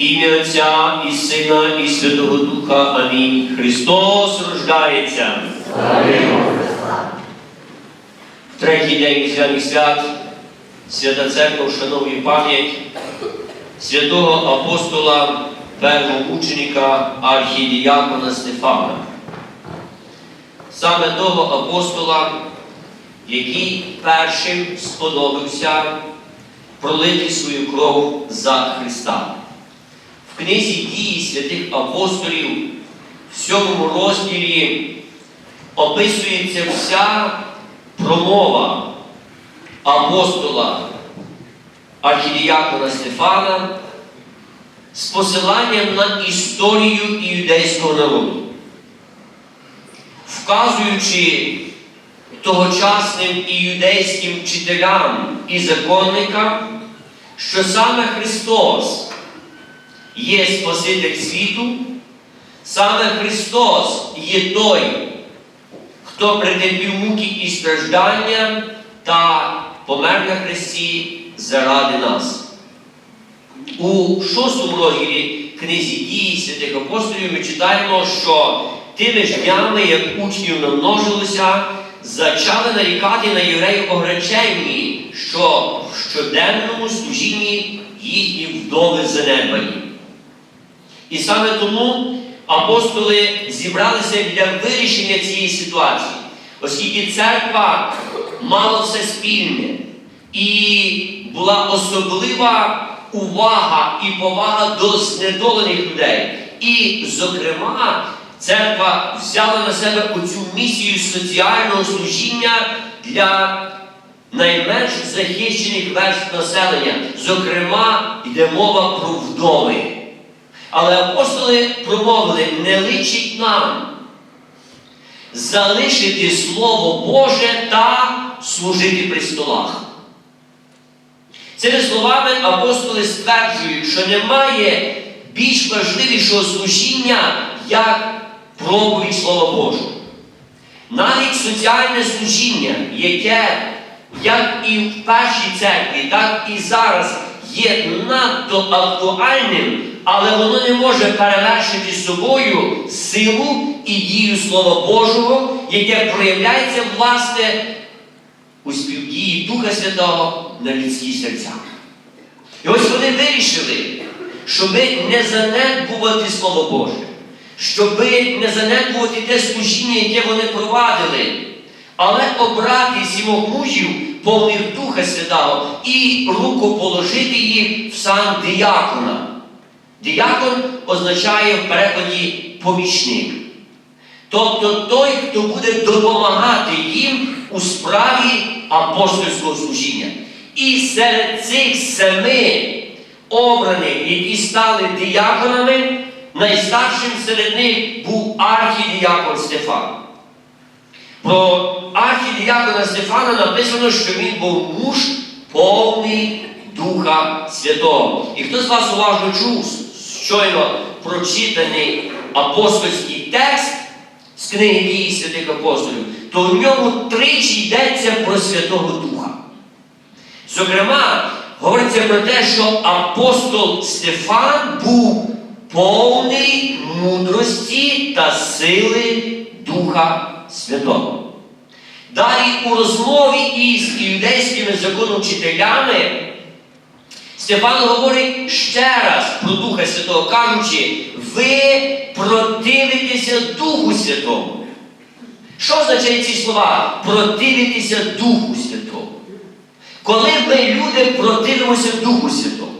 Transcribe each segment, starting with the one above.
Ім'я Отця і Сина, і Святого Духа. Амінь. Христос рождається. В третій день різдвяних свят Свята Церква вшановує пам'ять святого апостола, первомученика архідіякона Стефана. Саме того апостола, який першим сподобався пролити свою кров за Христа. Книзі дії святих апостолів в сьомому розділі описується вся промова апостола архідіякона Стефана з посиланням на історію іудейського народу, вказуючи тогочасним іудейським вчителям і законникам, що саме Христос є Спаситель світу, саме Христос є той, хто претерпів муки і страждання та помер на Христі заради нас. У шостому розділі книзі дії святих апостолів ми читаємо, що тими ж днями, як учнів намножилося, зачали нарікати на євреїв огреченні, що в щоденному служінні їхні вдови занедбані. І саме тому апостоли зібралися для вирішення цієї ситуації, оскільки церква мала все спільне і була особлива увага і повага до знедолених людей. І, зокрема, церква взяла на себе оцю місію соціального служіння для найменш захищених верств населення. Зокрема, йде мова про вдови. Але апостоли промовили, не личить нам залишити Слово Боже та служити при столах. Цими словами апостоли стверджують, що немає більш важливішого служіння, як проповідь Слова Божого. Навіть соціальне служіння, яке, як і в першій церкві, так і зараз є надто актуальним, але воно не може перевершити собою силу і дію Слова Божого, яке проявляється, власне, у співдії Духа Святого на людські серця. І ось вони вирішили, щоби не занедбувати Слово Боже, щоби не занедбувати те служіння, яке вони провадили, але обрати сімох мужів, повних Духа Святого, і руку положити їх в сан діякона. Діякон означає в перекладі помічник. Тобто той, хто буде допомагати їм у справі апостольського служіння. І серед цих семи обраних, які стали діяконами, найстаршим серед них був архідіякон Стефан. Про архідіякона Стефана написано, що він був муж повний Духа Святого. І хто з вас уважно чув щойно прочитаний апостольський текст з книги дії святих апостолів, то в ньому тричі йдеться про Святого Духа. Зокрема, говориться про те, що апостол Стефан був повний мудрості та сили Духа Святого. Далі у розмові із іудейськими законовчителями Стефан говорить ще раз про Духа Святого, кажучи, ви противитеся Духу Святому. Що означають ці слова? Противитися Духу Святому. Коли ми люди противимося Духу Святому.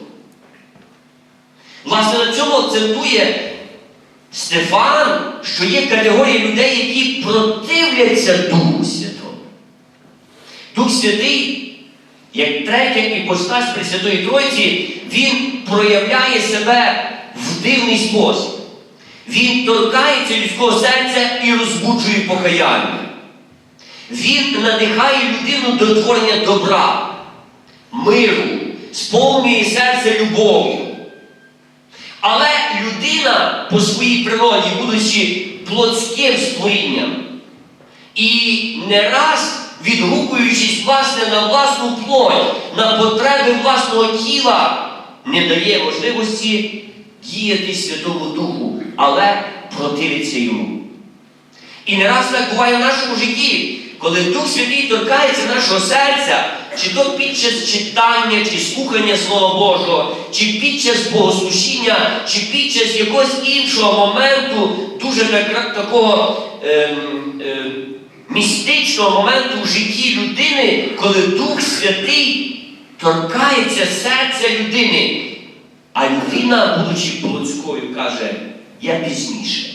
Власне, на цьому акцентує Стефан, що є категорія людей, які противляться Духу Святому. Дух Святий, як третя іпостась Пресвятої Тройці, він проявляє себе в дивний спосіб. Він торкається людського серця і розбуджує покаяння. Він надихає людину до творення добра, миру, сповнює серце любов'ю. Але людина по своїй природі, будучи плотським створінням, і не раз відгукуючись власне на власну плоть, на потреби власного тіла, не дає можливості діяти Святому Духу, але противиться йому. І не раз так буває в нашому житті, коли Дух Святий торкається нашого серця, чи то під час читання, чи слухання Слова Божого, чи під час богослужіння, чи під час якогось іншого моменту, дуже так- такого ем, ем, містичного моменту в житті людини, коли Дух Святий торкається серця людини. А людина, будучи плотською, каже, я пізніше.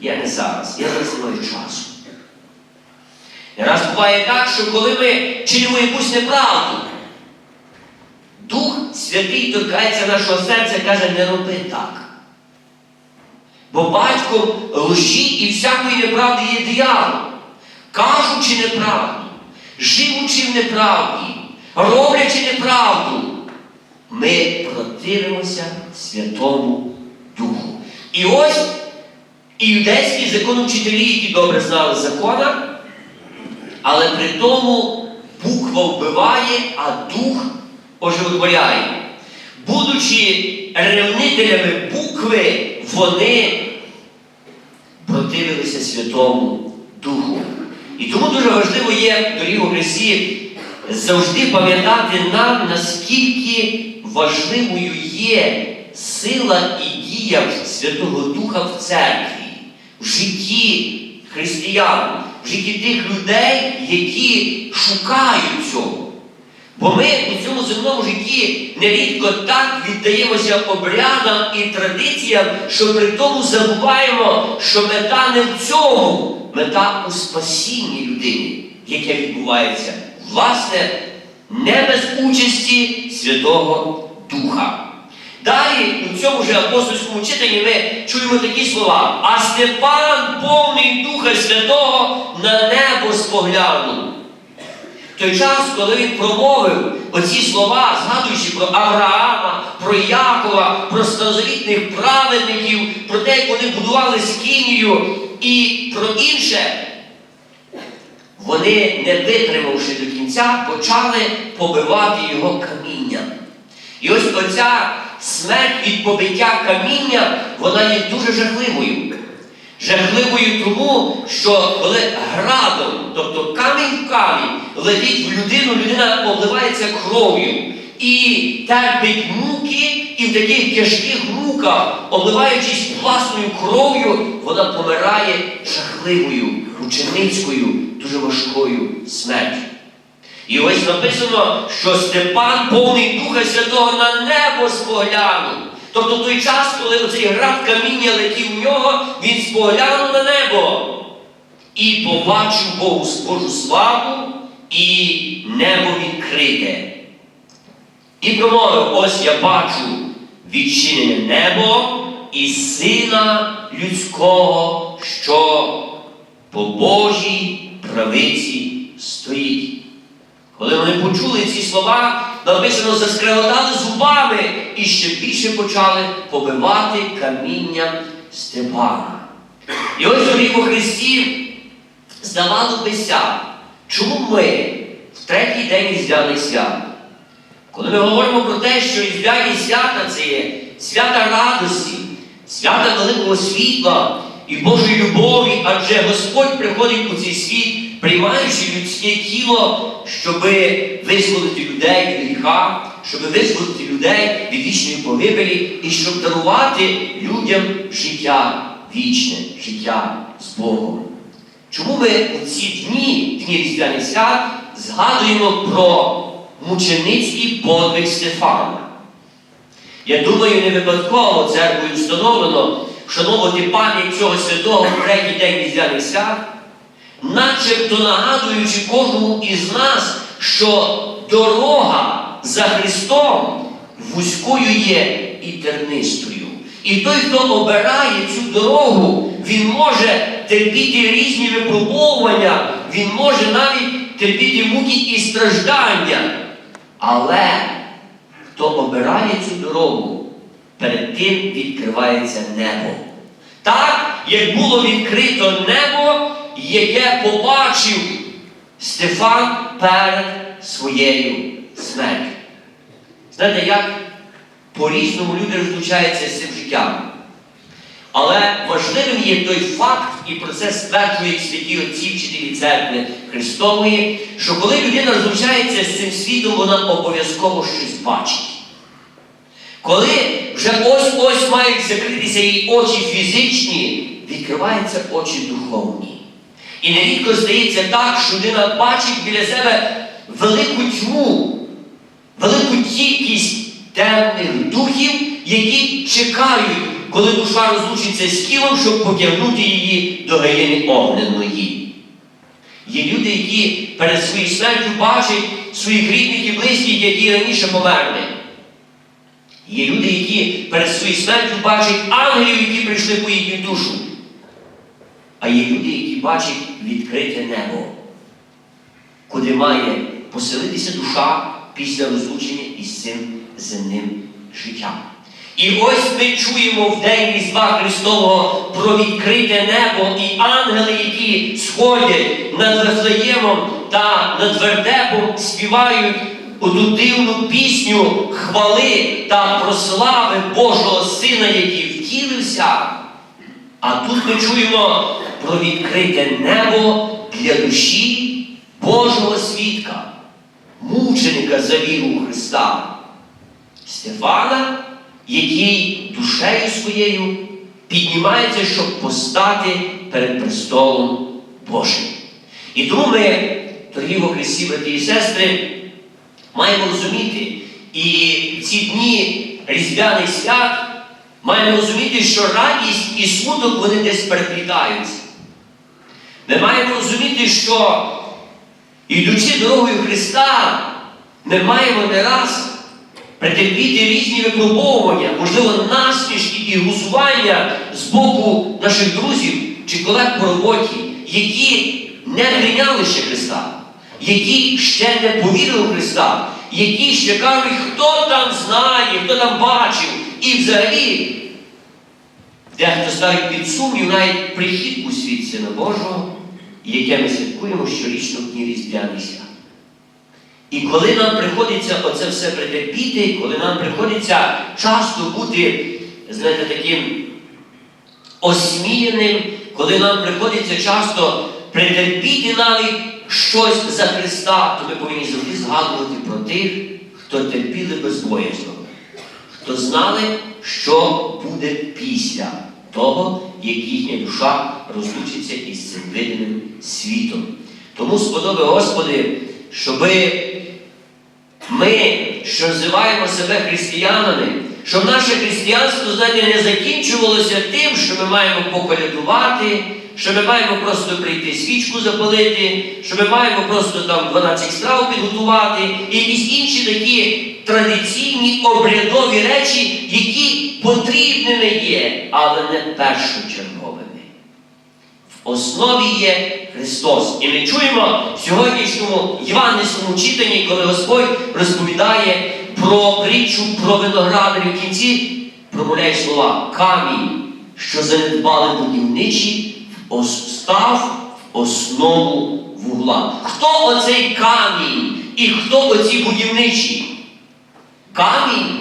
Я не зараз, я не маю часу. Буває так, що коли ми чинимо якусь неправду, Дух Святий торкається нашого серця і каже, не роби так. Бо батьком лжі і всякої неправди є диявол. Кажучи неправду, живучи в неправді, роблячи неправду, ми противимося Святому Духу. І ось іудейські законовчителі, які добре знали закона, але при тому буква вбиває, а дух оживотворяє. Будучи ревнителями букви, вони противилися Святому Духу. І тому дуже важливо є, дорогі Христі, завжди пам'ятати нам, наскільки важливою є сила і дія Святого Духа в церкві, в житті християн, в житті тих людей, які шукають цього. Бо ми у цьому земному житті нерідко так віддаємося обрядам і традиціям, що при тому забуваємо, що мета не в цьому, мета у спасінні людини, яке відбувається, власне, не без участі Святого Духа. Далі у цьому ж апостольському читанні ми чуємо такі слова. А Степан, повний Духа Святого, на небо споглянув. Той час, коли він промовив оці слова, згадуючи про Авраама, про Якова, про старозавітних праведників, про те, як вони будували скинію і про інше, вони, не витримавши до кінця, почали побивати його камінням. І ось оця смерть від побиття каміння, вона є дуже жахливою. Жахливою тому, що коли градом, тобто камінь в камінь, летить в людину, людина обливається кров'ю і терпить муки, і в таких тяжких муках, обливаючись власною кров'ю, вона помирає жахливою, мученицькою, дуже важкою смертю. І ось написано, що Степан, повний Духа Святого, на небо споглянув. Тобто в той час, коли оцей град каміння летів в нього, він споглянув на небо і побачив Богу Божу славу і небо відкрите. І промовив, ось я бачу відчинене небо і сина людського, що по Божій правиці стоїть. Коли вони почули ці слова, написано, заскреготали зубами і ще більше почали побивати камінням Степана. І ось дорогі у Христі здавало бися, чому ми в третій день Різдвяних свят, коли ми говоримо про те, що Різдвяні свята це є свята радості, свята великого світла і Божої любові, адже Господь приходить у цей світ, приймаючи людське тіло, щоб визволити людей від гріха, щоб визволити людей від вічної погибелі і щоб дарувати людям життя вічне, життя з Богом. Чому ми у ці дні, дні Різдвяних свят, згадуємо про мученицький подвиг Стефана? Я думаю, не випадково церквою встановлено вшановувати пам'ять цього святого в третій день Різдвяних свят, начебто нагадуючи кожному із нас, що дорога за Христом вузькою є і тернистою. І той, хто обирає цю дорогу, він може терпіти різні випробовування, він може навіть терпіти муки і страждання. Але хто обирає цю дорогу, перед тим відкривається небо. Так, як було відкрито небо, яке побачив Стефан перед своєю смертю. Знаєте, як по-різному люди розлучаються з цим життям. Але важливим є той факт, і про це стверджують святі отці вчителі церкви Христової, що коли людина розлучається з цим світом, вона обов'язково щось бачить. Коли вже ось-ось мають закритися її очі фізичні, відкриваються очі духовні. І нерідко здається так, що людина бачить біля себе велику тьму, велику кількість темних духів, які чекають, коли душа розлучиться з тілом, щоб потягнути її до гаїни огненої. Є люди, які перед своєю смертю бачать своїх рідних і близьких, які раніше померли. Є люди, які перед своєю смертю бачать ангелів, які прийшли по їхню душу. А є люди, які бачать відкрите небо, куди має поселитися душа після розлучення із цим земним життям. І ось ми чуємо в день Різдва Христового про відкрите небо і ангели, які сходять над Вифлеємом та над вертепом, співають оту дивну пісню хвали та прослави Божого Сина, який втілився. А тут ми чуємо про відкрите небо для душі Божого свідка, мученика за віру Христа, Стефана, який душею своєю піднімається, щоб постати перед престолом Божим. І тому ми, дорогі Христі, брати і сестри, маємо розуміти і ці дні різдвяних свят маємо розуміти, що радість і смуток вони десь переплітаються. Ми маємо розуміти, що ідучи дорогою Христа, ми маємо не раз претерпіти різні випробовування, можливо, насмішки і глузування з боку наших друзів чи колег по роботі, які не прийняли ще Христа, які ще не повірили в Христа, які ще кажуть, хто там знає, хто там бачив, і взагалі Дехто ставить під сумнів навіть прихід у світ Сина Божого, яке ми святкуємо щорічно в дні Різдвяних. І коли нам приходиться оце все претерпіти, коли нам приходиться часто бути, знаєте, таким осміяним, коли нам приходиться часто претерпіти навіть щось за Христа, то ми повинні завжди згадувати про тих, хто терпіли безбоязно, хто знали, що буде після того, як їхня душа розлучиться із цим видимим світом. Тому сподоби, Господи, щоби ми, що називаємо себе християнами, щоб наше християнство, знаєте, не закінчувалося тим, що ми маємо поколядувати, що ми маємо просто прийти свічку запалити, що ми маємо просто там 12 страв підготувати і якісь інші такі традиційні обрядові речі, які потрібними є, але не першочерговими. В основі є Христос. І ми чуємо в сьогоднішньому євангельському читанні, коли Господь розповідає про притчу про виноградарів в кінці, промовляє слова камінь, що занедбали будівничі, став основу вугла. Хто оцей камінь і хто оці будівничі? Камінь,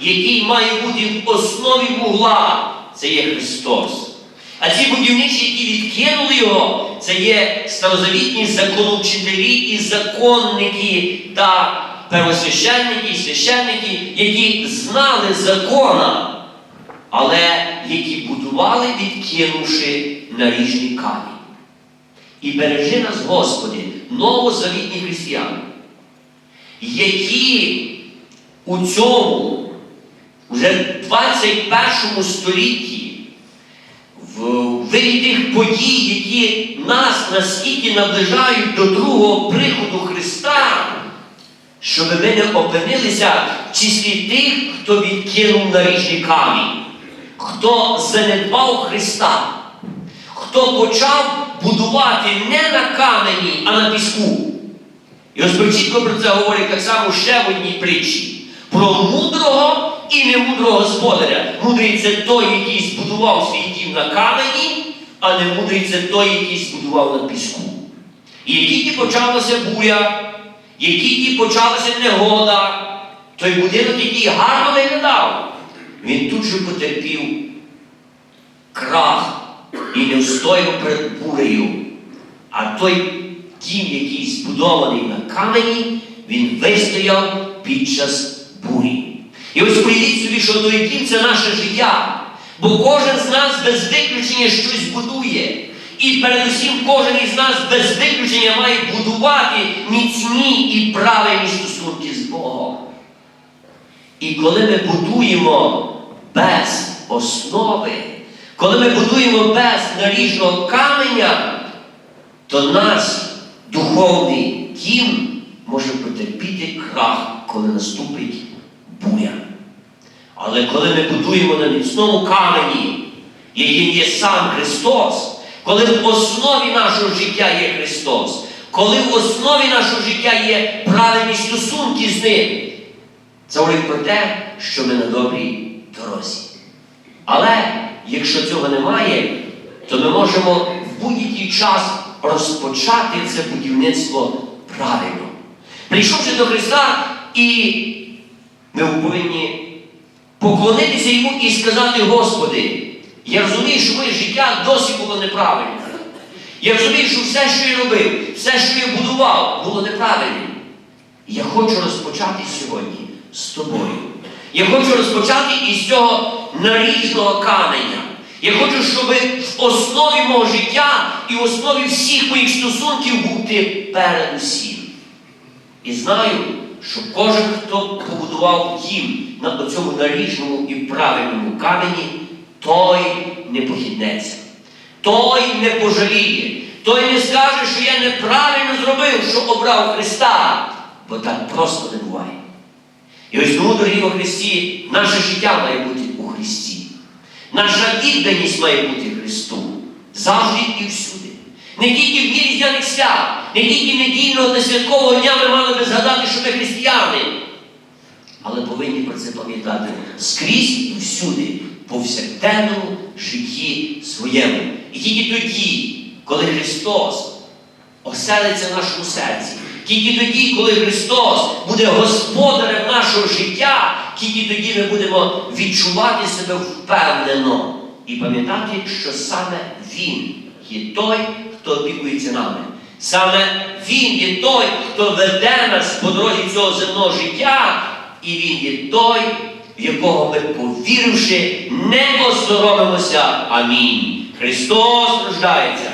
який має бути в основі вугла, це є Христос. А ці будівничі, які відкинули його, це є старозавітні законовчителі і законники та первосвященники і священники, які знали закона, але які будували, відкинувши наріжний камінь. І бережи нас, Господи, новозавітні християни, які у цьому вже в 21 столітті в тих подій, які нас наскільки наближають до другого приходу Христа, щоб ми не опинилися в числі тих, хто відкинув наріжний камінь, хто занедбав Христа, хто почав будувати не на камені, а на піску. І Господь чітко про це говорить так само ще в одній притчі. Про мудрого і немудрого господаря. Мудрий це той, який збудував свій дім на камені, а не мудрий це той, який збудував на піску. І як тільки почалася буря, як тільки почалася негода, той будинок, який гарно виглядав, він тут же потерпів крах і не встояв перед бурею. А той дім, який збудований на камені, він вистояв під час бурі. І ось уявіть собі, що той дім це наше життя. Бо кожен з нас без виключення щось будує. І передусім кожен із нас без виключення має будувати міцні і правильні стосунки з Богом. І коли ми будуємо без основи, коли ми будуємо без наріжного каменя, то наш духовний дім може потерпіти крах, коли наступить буря. Але коли ми будуємо на міцному камені, яким є сам Христос, коли в основі нашого життя є Христос, коли в основі нашого життя є правильні стосунки з Ним, це говорить про те, що ми на добрій дорозі. Але якщо цього немає, то ми можемо в будь-який час розпочати це будівництво правильно. Прийшовши до Христа, і ми повинні поклонитися йому і сказати, Господи, я розумію, що моє життя досі було неправильне. Я розумію, що все, що я робив, все, що я будував, було неправильним. Я хочу розпочати сьогодні з тобою. Я хочу розпочати із цього наріжного каменя. Я хочу, щоб в основі мого життя і в основі всіх моїх стосунків бути перед усім. І знаю, що кожен, хто побудував дім на цьому наріжному і правильному камені, той не похіднеться, той не пожаліє, той не скаже, що я неправильно зробив, що обрав Христа, бо так просто не буває. І ось тому, дорогі у Христі, наше життя має бути у Христі. Наша відданість має бути Христу завжди і всюди. Не тільки в дні різдвяних свят, не тільки недільного та святкового дня ми мали би згадати, що ми християни. Але повинні про це пам'ятати скрізь і всюди, повсякденному житті своєму. І тільки тоді, коли Христос оселиться в нашому серці, тільки тоді, коли Христос буде господарем нашого життя, тільки тоді ми будемо відчувати себе впевнено і пам'ятати, що саме Він є той, хто опікується нами. Саме Він є той, хто веде нас по дорозі цього земного життя, і Він є той, в якого ми, повіривши, не осоромимося. Амінь. Христос рождається.